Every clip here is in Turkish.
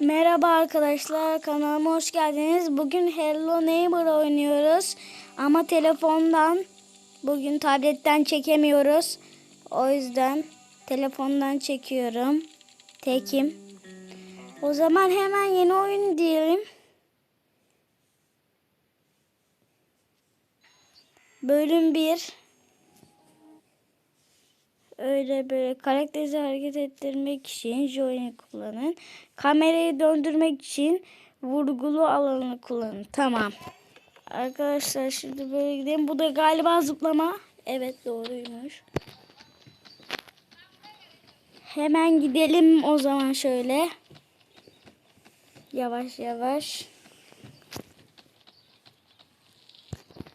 Merhaba arkadaşlar kanalıma hoş geldiniz. Bugün Hello Neighbor oynuyoruz. Ama telefondan bugün tabletten çekemiyoruz. O yüzden telefondan çekiyorum. Tekim. O zaman hemen yeni oyun diyelim. Bölüm 1. Öyle böyle karakteri hareket ettirmek için joy'u kullanın. Kamerayı döndürmek için vurgulu alanı kullanın. Tamam. Arkadaşlar şimdi böyle gidelim. Bu da galiba zıplama. Evet doğruymuş. Hemen gidelim o zaman şöyle. Yavaş yavaş.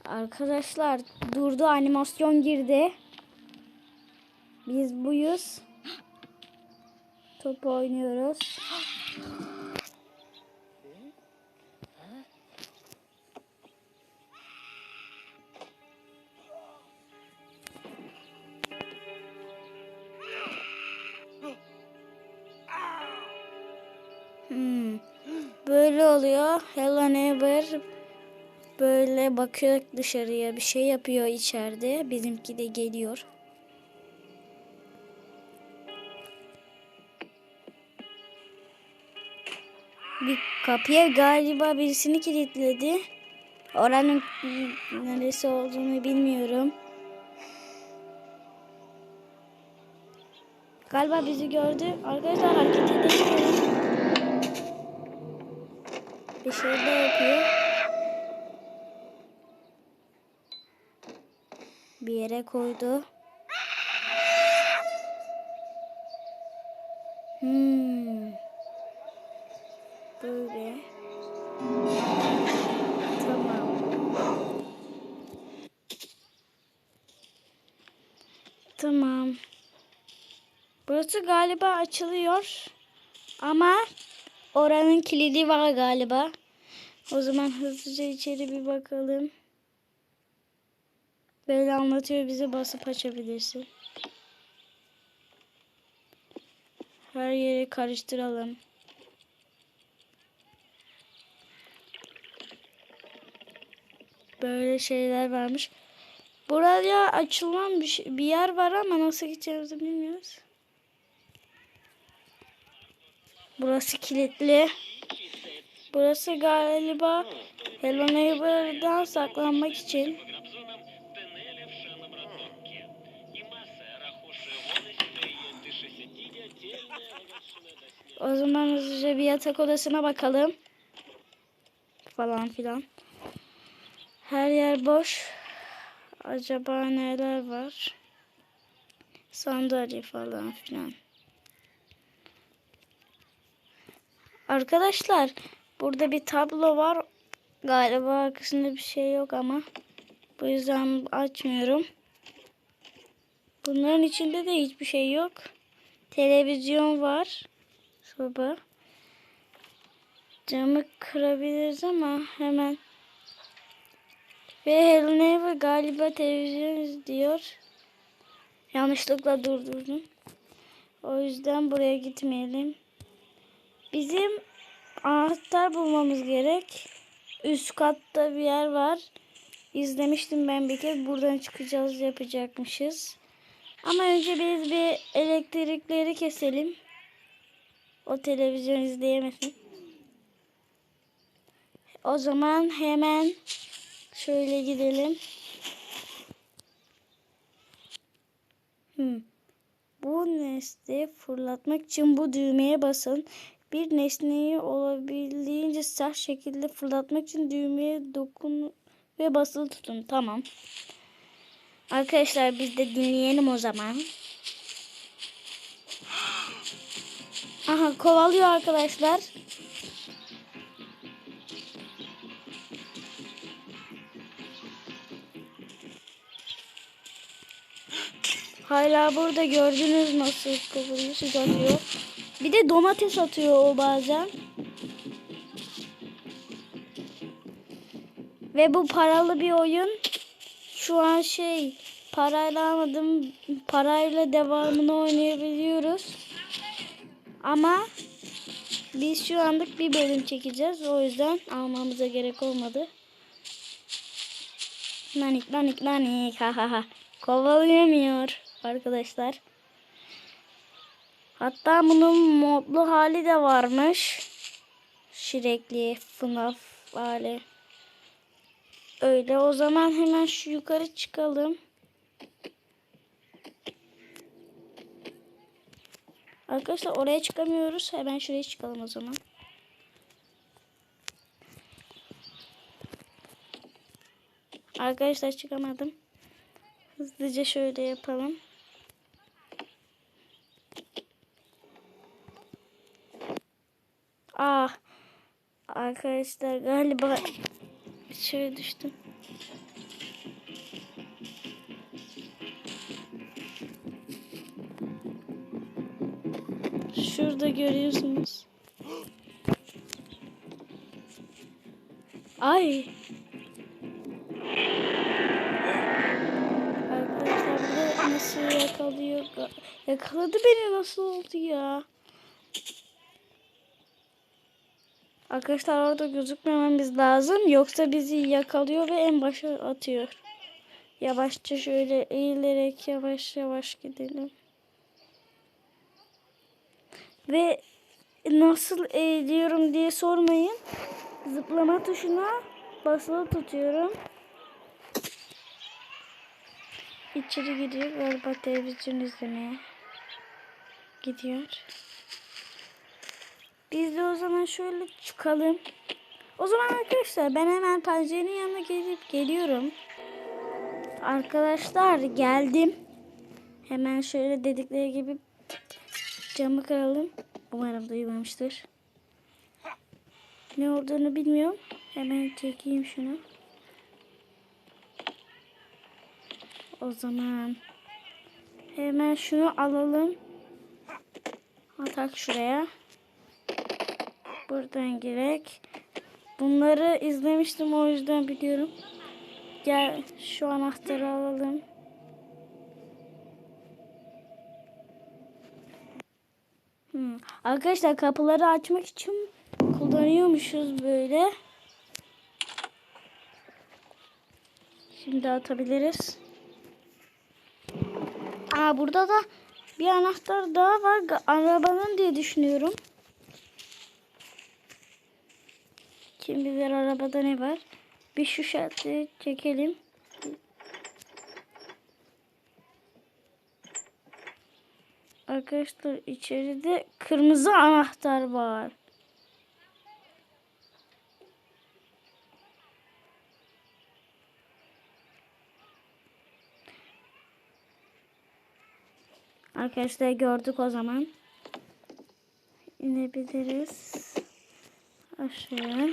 Arkadaşlar durdu animasyon girdi. Biz buyuz. Top oynuyoruz. Hmm. Böyle oluyor. Hello neighbor böyle bakıyor dışarıya bir şey yapıyor içeride. Bizimki de geliyor. Kapıya galiba birisini kilitledi. Oranın neresi olduğunu bilmiyorum. Galiba bizi gördü. Arkadaşlar hareket edelim. Bir şey de yapıyor. Bir yere koydu. Hmm. Böyle. Tamam. Tamam. Burası galiba açılıyor. Ama oranın kilidi var galiba. O zaman hızlıca içeri bir bakalım. Böyle anlatıyor bize basıp açabilirsin. Her yeri karıştıralım. Böyle şeyler varmış. Buraya açılan bir, şey, bir yer var ama nasıl gideceğimizi bilmiyoruz. Burası kilitli. Burası galiba Hello Neighbor'dan saklanmak için. O zaman hızlıca bir yatak odasına bakalım. Falan filan. Her yer boş. Acaba neler var? Sandalye falan filan. Arkadaşlar burada bir tablo var. Galiba arkasında bir şey yok ama. Bu yüzden açmıyorum. Bunların içinde de hiçbir şey yok. Televizyon var. Soba. Camı kırabiliriz ama hemen. Ve Hello Neighbor galiba televizyon izliyor. Yanlışlıkla durdurdum. O yüzden buraya gitmeyelim. Bizim anahtar bulmamız gerek. Üst katta bir yer var. İzlemiştim ben bir kez. Buradan çıkacağız yapacakmışız. Ama önce biz bir elektrikleri keselim. O televizyon izleyemesin. O zaman hemen şöyle gidelim. Hmm. Bu nesneyi fırlatmak için bu düğmeye basın. Bir nesneyi olabildiğince sert şekilde fırlatmak için düğmeye dokun ve basılı tutun. Tamam. Arkadaşlar biz de dinleyelim o zaman. Aha kovalıyor arkadaşlar. Hala burada gördünüz nasıl siz atıyor. Bir de domates atıyor o bazen. Ve bu paralı bir oyun. Şu an şey parayla almadım. Parayla devamını oynayabiliyoruz. Ama Biz şu anlık bir bölüm çekeceğiz. O yüzden almamıza gerek olmadı. Nanik nanik nanik ha ha ha. Kovalayamıyor arkadaşlar. Hatta bunun modlu hali de varmış. Şirekli FNAF hali. Öyle o zaman hemen şu yukarı çıkalım. Arkadaşlar oraya çıkamıyoruz. Hemen şuraya çıkalım o zaman. Arkadaşlar çıkamadım. Hızlıca şöyle yapalım. Ah. Arkadaşlar galiba şöyle düştüm. Şurada görüyorsunuz. Ay. Yakalıyor? Yakaladı beni nasıl oldu ya? Arkadaşlar orada gözükmememiz lazım. Yoksa bizi yakalıyor ve en başa atıyor. Yavaşça şöyle eğilerek yavaş yavaş gidelim. Ve nasıl eğiliyorum diye sormayın. Zıplama tuşuna basılı tutuyorum. İçeri gidiyor galiba televizyon izlemeye. Gidiyor. Biz de o zaman şöyle çıkalım. O zaman arkadaşlar ben hemen pencerenin yanına gelip geliyorum. Arkadaşlar geldim. Hemen şöyle dedikleri gibi camı kıralım. Umarım duymamıştır. Ne olduğunu bilmiyorum. Hemen çekeyim şunu. O zaman hemen şunu alalım. Atak şuraya. Buradan gerek. Bunları izlemiştim o yüzden biliyorum. Gel şu anahtarı alalım. Hmm. Arkadaşlar kapıları açmak için kullanıyormuşuz böyle. Şimdi atabiliriz. Aa burada da bir anahtar daha var. Arabanın diye düşünüyorum. Kim bilir arabada ne var? Bir şu şartı çekelim. Arkadaşlar içeride kırmızı anahtar var. Arkadaşlar gördük o zaman. İnebiliriz. Aşağıya.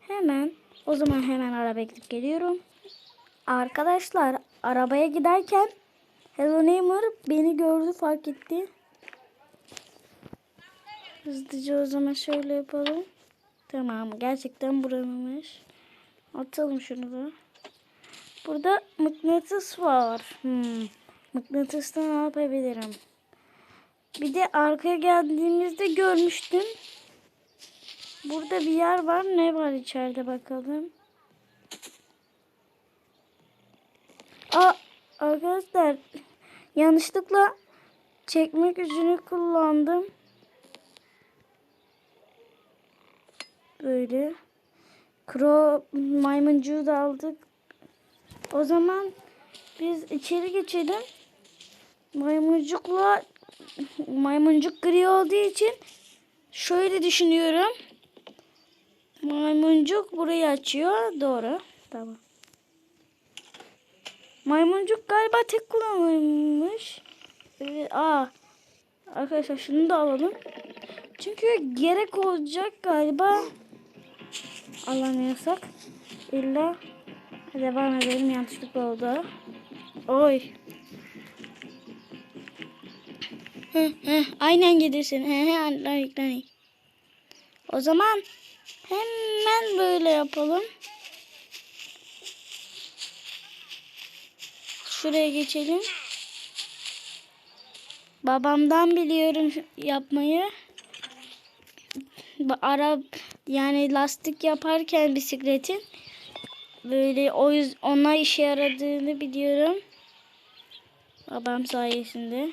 Hemen o zaman hemen arabaya gidip geliyorum. Arkadaşlar arabaya giderken Hello Neighbor beni gördü fark etti. Hızlıca o zaman şöyle yapalım. Tamam gerçekten buranınmış. Atalım şunu da. Burada mıknatıs var. Hmm. Mıknatısla ne yapabilirim? Bir de arkaya geldiğimizde görmüştüm. Burada bir yer var. Ne var içeride bakalım. Aa, arkadaşlar yanlışlıkla çekme gücünü kullandım. Böyle. Kro maymuncuğu da aldık. O zaman biz içeri geçelim. Maymuncukla maymuncuk gri olduğu için şöyle düşünüyorum. Maymuncuk burayı açıyor. Doğru. Tamam. Maymuncuk galiba tek kullanılmış. Evet, aa. Arkadaşlar şunu da alalım. Çünkü gerek olacak galiba. Alamıyorsak. İlla devam edelim. Yanlışlıkla oldu. Oy. Hı, hı, aynen gidersin. He, he, lanik, lanik. O zaman hemen böyle yapalım. Şuraya geçelim. babamdan biliyorum yapmayı. Bu Arap yani lastik yaparken bisikletin böyle o yüz ona işe yaradığını biliyorum. Babam sayesinde.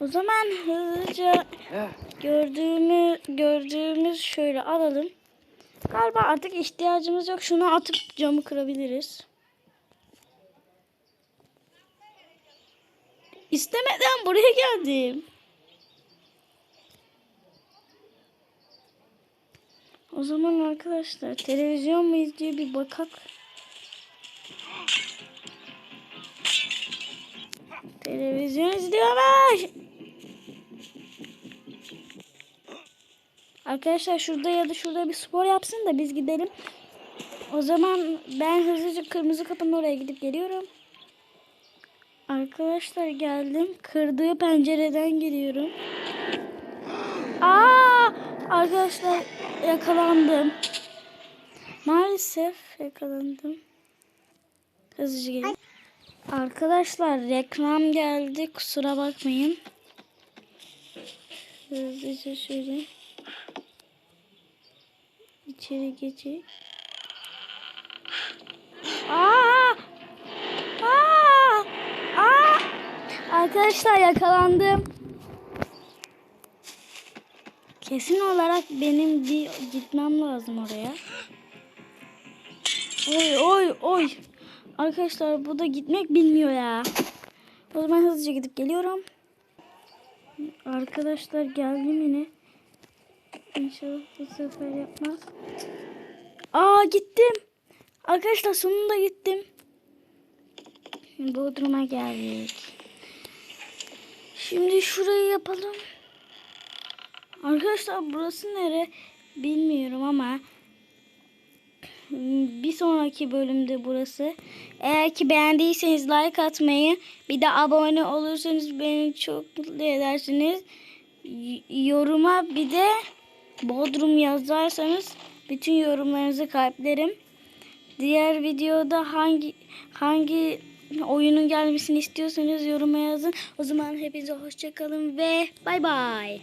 O zaman hızlıca gördüğümüz gördüğümüz şöyle alalım. Galiba artık ihtiyacımız yok. Şunu atıp camı kırabiliriz. İstemeden buraya geldim. O zaman arkadaşlar televizyon mu izliyor bir bakak. Televizyon izliyormuş. Arkadaşlar şurada ya da şurada bir spor yapsın da biz gidelim. O zaman ben hızlıca kırmızı kapının oraya gidip geliyorum. Arkadaşlar geldim. Kırdığı pencereden giriyorum. Aa! Arkadaşlar yakalandım. Maalesef yakalandım. Hızlıca gelin. Arkadaşlar reklam geldi. Kusura bakmayın. Hızlıca şöyle. İçeri geçeyim. Aa! Aa! Aa! Arkadaşlar yakalandım. Kesin olarak benim bir gitmem lazım oraya. Oy oy oy. Arkadaşlar bu da gitmek bilmiyor ya. O zaman hızlıca gidip geliyorum. Arkadaşlar geldim yine. İnşallah bu sefer yapmaz. Aa gittim. Arkadaşlar sonunda gittim. Bodrum'a geldik. Şimdi şurayı yapalım. Arkadaşlar burası nere bilmiyorum ama bir sonraki bölümde burası. Eğer ki beğendiyseniz like atmayı, bir de abone olursanız beni çok mutlu edersiniz. Yoruma bir de Bodrum yazarsanız bütün yorumlarınızı kalplerim. Diğer videoda hangi hangi oyunun gelmesini istiyorsanız yoruma yazın. O zaman hepinize hoşçakalın ve bay bay.